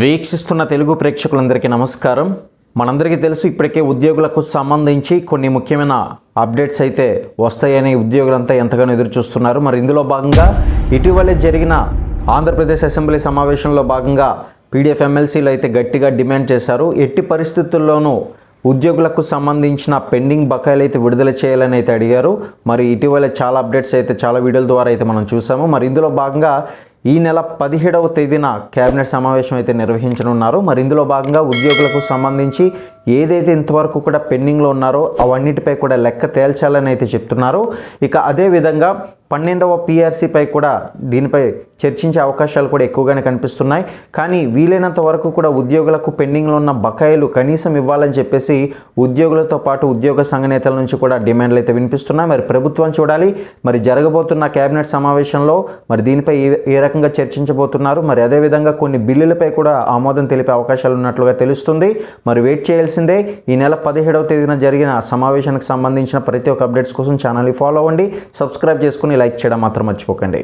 వీక్షిస్తున్న తెలుగు ప్రేక్షకులందరికీ నమస్కారం. మనందరికీ తెలుసు ఇప్పటికే ఉద్యోగులకు సంబంధించి కొన్ని ముఖ్యమైన అప్డేట్స్ అయితే వస్తాయని ఉద్యోగులంతా ఎంతగానో ఎదురు చూస్తున్నారు మరి ఇందులో భాగంగా ఇటీవలే జరిగిన ఆంధ్రప్రదేశ్ అసెంబ్లీ సమావేశంలో భాగంగా పీడిఎఫ్ ఎమ్మెల్సీలు అయితే గట్టిగా డిమాండ్ చేశారు. ఎట్టి పరిస్థితుల్లోనూ ఉద్యోగులకు సంబంధించిన పెండింగ్ బకాయిలు అయితే విడుదల చేయాలని అయితే అడిగారు. మరి ఇటీవల చాలా అప్డేట్స్ అయితే చాలా వీడియోల ద్వారా అయితే మనం చూసాము. మరి ఇందులో భాగంగా ఈ నెల పదిహేడవ తేదీన కేబినెట్ సమావేశం అయితే నిర్వహించనున్నారు. మరి ఇందులో భాగంగా ఉద్యోగులకు సంబంధించి ఏదైతే ఇంతవరకు కూడా పెండింగ్లో ఉన్నారో అవన్నిటిపై కూడా లెక్క తేల్చాలని అయితే చెప్తున్నారు. ఇక అదేవిధంగా పన్నెండవ పిఆర్సీపై కూడా దీనిపై చర్చించే అవకాశాలు కూడా ఎక్కువగానే కనిపిస్తున్నాయి. కానీ వీలైనంత వరకు కూడా ఉద్యోగులకు పెండింగ్లో ఉన్న బకాయిలు కనీసం ఇవ్వాలని చెప్పేసి ఉద్యోగులతో పాటు ఉద్యోగ సంఘ నేతల నుంచి కూడా డిమాండ్లు అయితే వినిపిస్తున్నాయి. మరి ప్రభుత్వం చూడాలి. మరి జరగబోతున్న కేబినెట్ సమావేశంలో మరి దీనిపై ఏ ఏ రకంగా చర్చించబోతున్నారు? మరి అదేవిధంగా కొన్ని బిల్లులపై కూడా ఆమోదం తెలిపే అవకాశాలు ఉన్నట్లుగా తెలుస్తుంది. మరి వెయిట్ తెలిసిందే ఈ నెల పదిహేడవ తేదీన జరిగిన సమావేశానికి సంబంధించిన ప్రతి ఒక్క అప్డేట్స్ కోసం ఛానల్ని ఫాలో అవ్వండి సబ్స్క్రైబ్ చేసుకుని లైక్ చేయడం మాత్రం మర్చిపోకండి.